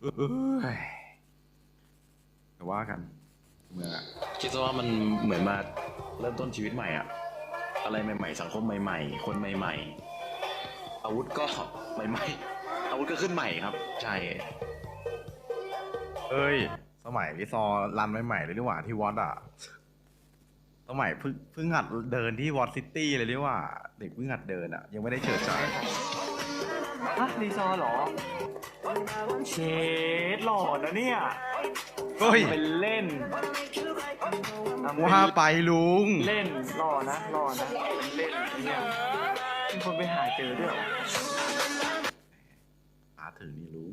เอ้ยแต่ว่ากันเมืองอะคิดซะว่ามันเหมือนมาเริ่มต้นชีวิตใหม่อะอะไรใหม่ๆ สังคมใหม่ ๆ คนใหม่ๆ อาวุธก็ใหม่ๆ อาวุธก็ขึ้นใหม่ครับ ใช่เอ้ย สมัยพี่ซอรันใหม่ๆเลยนี่หว่าที่วอตอะสมัยเพิ่งเพิ่งหัดเดินที่วอตซิตี้เลยนี่หว่า เด็กเพิ่งหัดเดินอะยังไม่ได้เฉิดฉาย ฮะรีซอร์เหรอ เชดหล่อนะเนี่ย เฮ้ยเป็นเล่นทำเป็นว่าไปลุง เล่นหล่อนะหล่อนะเป็นเล่นเนี่ยมีคนไปหาเจอด้วยเหรอหาถึงนี่ลุง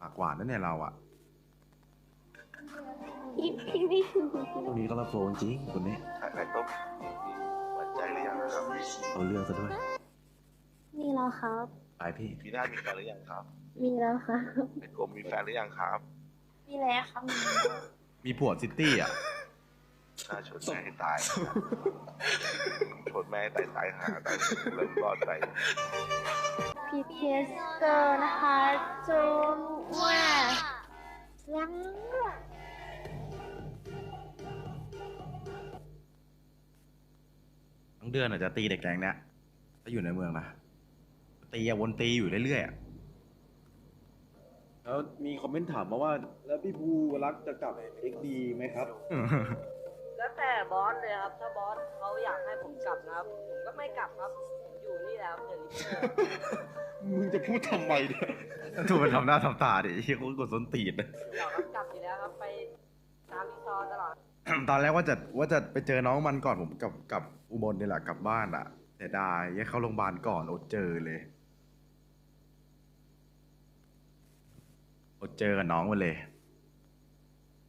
ปากหวานนั่นเนี่ยเราอะพี่พี่พี่ตรงนี้ก็รับโฟนจริงคนนี้ไข่ต้มหวานใจหรือยังครับเอาเรื่องซะด้วย มีแล้วครับ ไปพี่พี่ด้ามีแฟนหรือยังครับ มีแล้วครับไอ้กลมมีแฟนหรือยังครับมีแล้วครับมีผัวซิตี้อะ น่าชนแม่ให้ตายชนแม่ให้ตายตายหาตายเริ่มรอดไปพีพีเอสเกอร์นะคะจงว่ายังทั้งเดือนอาจจะตีเด็กแรงเนี่ยถ้าอยู่ในเมืองนะ ตีอะวนตีอยู่เรื่อยๆอะแล้วมีคอมเมนต์ถามมาว่า แล้วพี่ภูรักจะกลับเอ็กดีไหมครับ แล้วแต่บอสเลยครับ ถ้าบอสเขาอยากให้ผมกลับนะครับ ผมก็ไม่กลับครับผมอยู่นี่แล้วเดี๋ยวนี้มึงจะพูดทำไมเนี่ยถูกมันทำหน้าทำตาดิไอ้เหี้ยโคตรกดส้นตีนเลย อยากกลับอยู่แล้วครับ ไปตามรีซอร์ตลอด ตอนแรกว่าจะว่าจะไปเจอน้องมันก่อนผมกับกับอุบลนี่แหละกลับบ้านอะแต่ได้ยังเข้าโรงพยาบาลก่อนอดเจอเลย ดเจอกับน้องมันเลย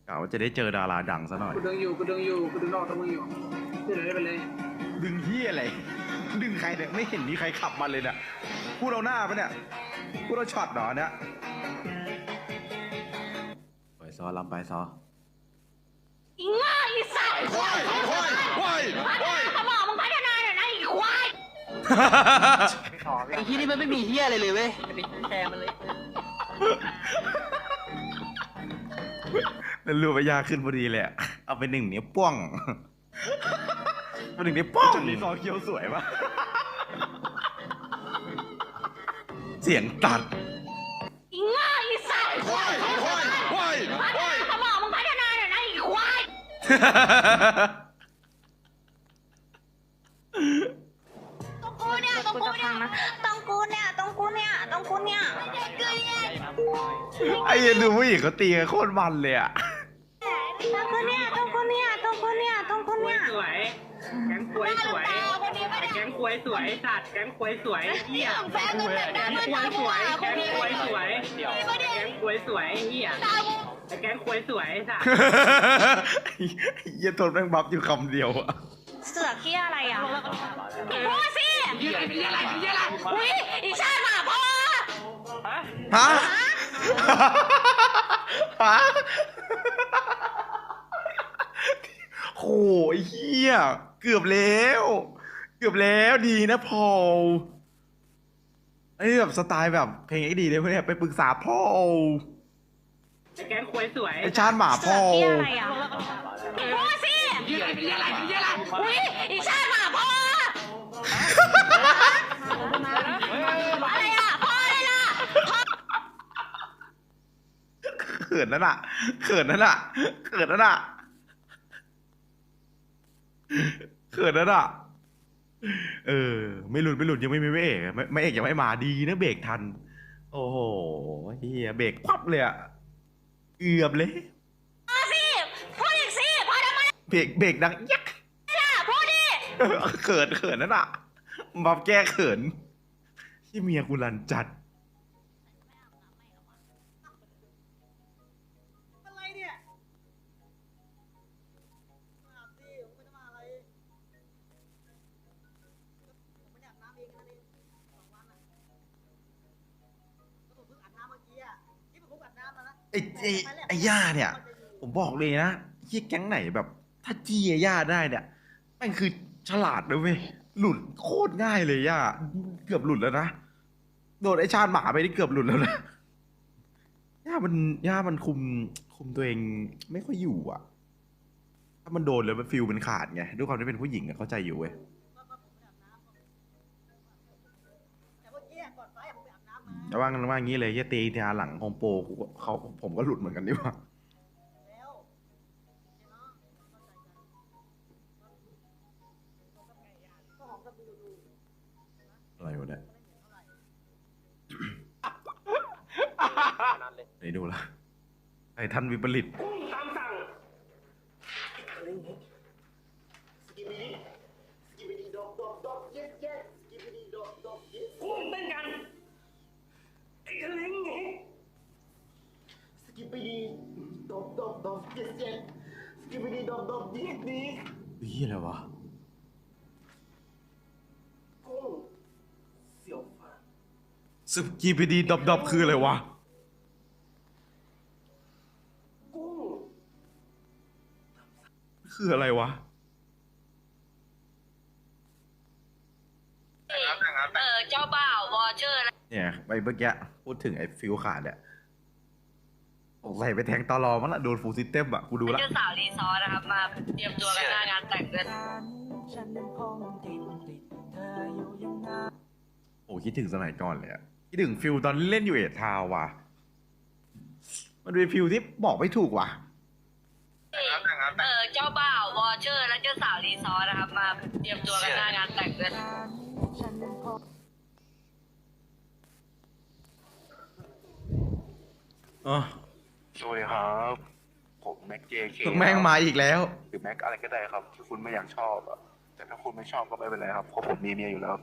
กะว่าจะได้เจอดาราดังซะหน่อย กูดึงอยู่กูดึงอยู่กูดึงนอกตัวมึงอยู่ที่ไหนไปเลยดึงที่อะไร ดึงใครเนี่ยไม่เห็นมีใครขับมาเลยเนี่ยพูดเอาหน้าปะเนี่ยพูดเอาช็อตเหรอเนี่ยไปซอลำไปซออีง่าอีสัตว์ว้ายว้ายว้ายว้ายสมองมึงพัฒนาหน่อยนะอีควายไอ้ที่นี่มันไม่มีเฮียอะไรเลยเว้ยแชร์มันเลย แล้วรูปไปยาขึ้นพอดีเลยอะเอาไปหนึ่งนิ้วป้องเป็นหนึ่งนิ้วป้องจนรีซอเคี้ยวสวยปะเสียงตัดอีง่าอีสัตว์ว้ายว้ายว้ายว้ายสมองมึงพัฒนาหน่อยนะอีควายต้องกูเนี่ยต้องกูเนี่ยต้อง กูเนี่ย ต้องกูเนี่ย ต้องกูเนี่ย ไอ้เหี้ยันดูผู้หญิงเขาตีกันโคตรมันเลยอะต้องกูเนี่ย ต้องกูเนี่ย ต้องกูเนี่ย ต้องกูเนี่ย สวย แก๊งควยสวยไอ้แก๊งควยสวยสัตว์ แก๊งควยสวยเฮียแฟนมึงแบบแก๊นั้นงมันควยด่าสกูวยอะแก๊งควยสวย แก๊งควยสวยเฮียไอ้แก๊งควยสวยสัตว์เหี้ยันทนแม่งบัฟอยู่คำเดียวอะเสือกที่อะไรอะพูดสิ ยี่อะไรยี่อะไรยี่อะไรอุ้ยอีชาติหมาพ่อฮะฮะโหไอ้เฮียเกือบแล้ว เกือบแล้วดีนะพอลไอ้แบบสไตล์แบบเพลงไอ้ดีเลยเพื่อนไปปรึกษาพ่อไอ้แก๊งควยสวยไอ้ชาติหมาพ่อที่อะไรอะพูดสิยี่อะไรยี่อะไรยี่อะไรอุ้ยอีชาติหมาพ่อ อะไรอะพ่ออะไรล่ะเขินนั่นน่ะเขินนั่นน่ะเขินนั่นน่ะเขินนั่นน่ะเออ ไม่หลุดไม่หลุดยังไม่มีไม่เอกไม่ไม่เอกยังไม่มาดีนะเบรกทัน โอ้โหเฮียเบรกควับเลยอะเกือบเลยพูดสิพูดอีกสิพ่อทำไมเบรกเบรกดังยักล่ะพูดดิ เขินเขินนั่นน่ะมาแก้เขินที่เมียกูรันจัดอะไรเนี่ยมาสิผมไม่ได้มาอะไรผมไม่ได้อาบน้ำเองนะนี่สองวันอะก็ผมเพิ่งอาบน้ำเมื่อกี้อะที่ผมเพิ่งอาบน้ำมานะไอ้ไอ้ไอ้ย่าเนี่ย ผมบอกเลยนะที่แก๊งไหนแบบ ถ้าจี้ไอ้ย่าได้เนี่ยแม่งคือ ฉลาดเลยเว้ยหลุดโคตรง่ายเลยย่าเกือบหลุดแล้วนะโดนไอ้ชาติหมาไปนี่เกือบหลุดแล้วนะย่ามันย่ามันคุมคุมตัวเองไม่ค่อยอยู่อะ ถ้ามันโดนแล้วมันฟิลมันขาดไงด้วยความที่เป็นผู้หญิงอะเข้าใจอยู่เว้ยก็ก็ผมไปอาบน้ำแต่ว่ากันว่างี้เลยเยตีทีหลังโฮมโปรเขาผมก็หลุดเหมือนกันนี่หว่า นั่นเลยไหนดูละไอ้ท่านวิปริตสกิปปี้ดีดอบดอบดอบเจ็ดเจ็ดสกิปปี้ดีดอบดอบดีดีเฮ้ยอะไรวะกุ้งเสี่ยวฟ้าสกีพีดีดอบดอบคืออะไรวะ กุ้ง คืออะไรวะเออเจ้าบ่าววอเชอร์เนี่ยไปเมื่อกี้พูดถึงไอ้ฟิลขาดเนี่ยสงสัยไปแทงตอรอมั้งละโดนฟูลซิสเต็มอะกูดูละเจ้าสาวรีซอร์นะครับ มาเตรียมตัวกันหน้างานแต่งกันโอ้คิดถึงสมัยก่อนเลยอะคิดถึงฟิลตอนเล่นอยู่เอททาวน์ว่ะ มันเป็นฟิลที่บอกไม่ถูกว่ะ เออเจ้าบ่าววอเชอร์และเจ้าสาวรีซอร์นะครับมาเตรียมตัวกันหน้างานแต่งกันอ๋อสวัสดีครับ ผมแม็กเจเคแม่งมาอีกแล้ว หรือแม็กอะไรก็ได้ครับ ที่คุณไม่อยากชอบอะแต่ถ้าคุณไม่ชอบก็ไม่เป็นไรครับเพราะผมมีเมียอยู่แล้ว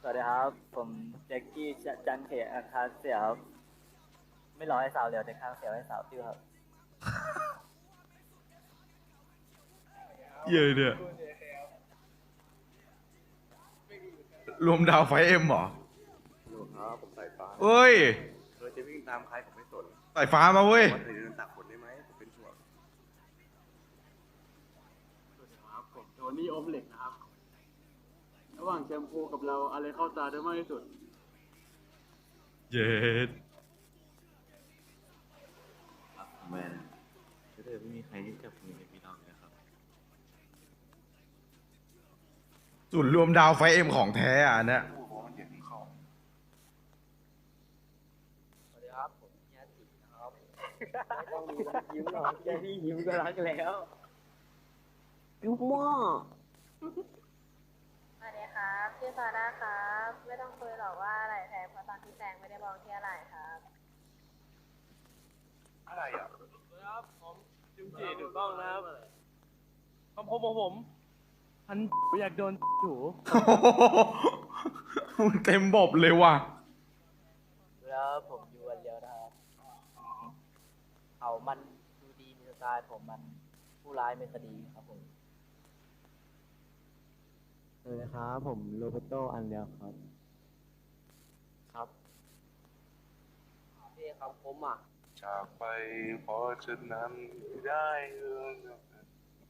สวัสดีครับ ผมแจ็คกี้จันเขอาคาเสียครับ ไม่รอให้สาวเหลียวแต่ข้างเสียวให้สาวติ้วครับ เยอะเนี่ยรวมดาวไฟเอ็มเหรอครับผมสายฟ้าเฮ้ยเราจะวิ่งตามใครผมไม่สนสายฟ้ามาเว้ยว่าเธอจะเดินตักฝนได้ไหมผมเป็นห่วงครับผมโทนี่อมเหล็กนะครับ ระหว่างแชมพูกับเราอะไรเข้าตาได้มากที่สุด เย็ด แมนก็ เลยไม่มีใครที่จับมือในพี่น้องเลยครับศูนย์รวมดาวไฟเอ็มของแท้อะอันเนี้ยพูดเพราะมันเดี๋ยวนี้เข้าสวัสดีครับผมเฮียตีนะครับไม่ต้องมีรักยิ้มหรอกแค่พี่ยิ้มก็รักแล้วยุบม่อสวัสดีครับชื่อซาร่าครับ ไม่ต้องคุยหรอกว่าอะไรแพงเพราะตอนที่แซงไม่ได้บอกที่อะไรครับ อะไรอะ ครับผม จุงจีถูกต้องนะครับคำคมของผมพันอยากโดนจูมันเต็มบบเลยว่ะ แล้วผมอยู่วันเดียวนะครับเขามันดูดีมีสไตล์ผมมันผู้ร้ายเป็นคดีครับผมสวัสดีครับผมโรเบโตอันเดียวครับ ครับพี่ครับผมอะ จากไปเพราะฉันนั้นไม่ได้เออ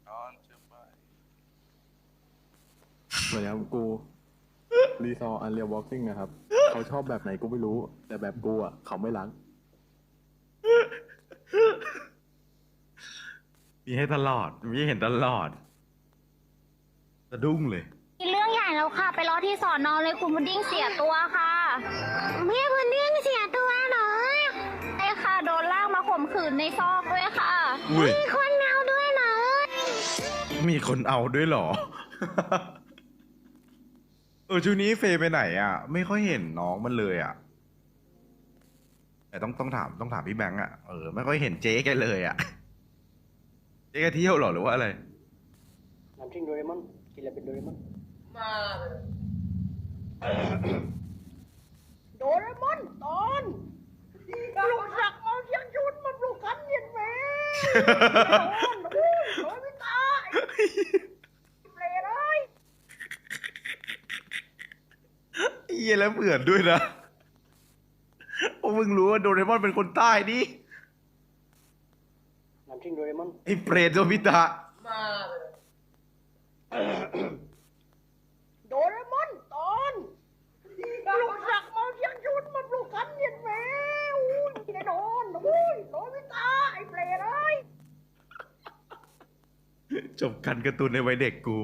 นอนจะไปสวัสดีครับกูรีซอร์อันเรียววอล์กซิ่งนะครับ เขาชอบแบบไหนกูไม่รู้ แต่แบบกูอะ เขาไม่ล้างมีให้ตลอด มีให้เห็นตลอดสะดุ้งเลย มีเรื่องใหญ่แล้วค่ะ ไปรอที่สอนอเลยคุณพุดดิ้งเสียตัวค่ะพี่ ข่มขืนในซอกด้วยค่ะ อุ้ย มีคนเอาด้วยเหรอมีคนเอาด้วยเหรอ เออช่วงนี้เฟย์ไปไหนอะ ไม่ค่อยเห็นน้องมันเลยอะ แต่ต้องต้องถามต้องถามพี่แบงค์อะ เออไม่ค่อยเห็นเจ๊แกเลยอะ เจ๊แกเที่ยวเหรอหรือว่าอะไร น้ำพริกโดเรมอนกินแล้วเป็นโดเรมอนมาโดเรมอนตอนลูกสัก โดนโดนไม่ตายเปรตเลยเหี้ยแล้วเผื่อนด้วยนะเพราะมึงรู้ว่าโดเรมอนเป็นคนใต้ดิน้ำพริกโดเรมอนไอ้เปรตโดมิตะมาโดเรมอนตอนลูกสักมาเชียงชุนมาปลูกกันเย็น จบกันการ์ตูนในวัยเด็กกู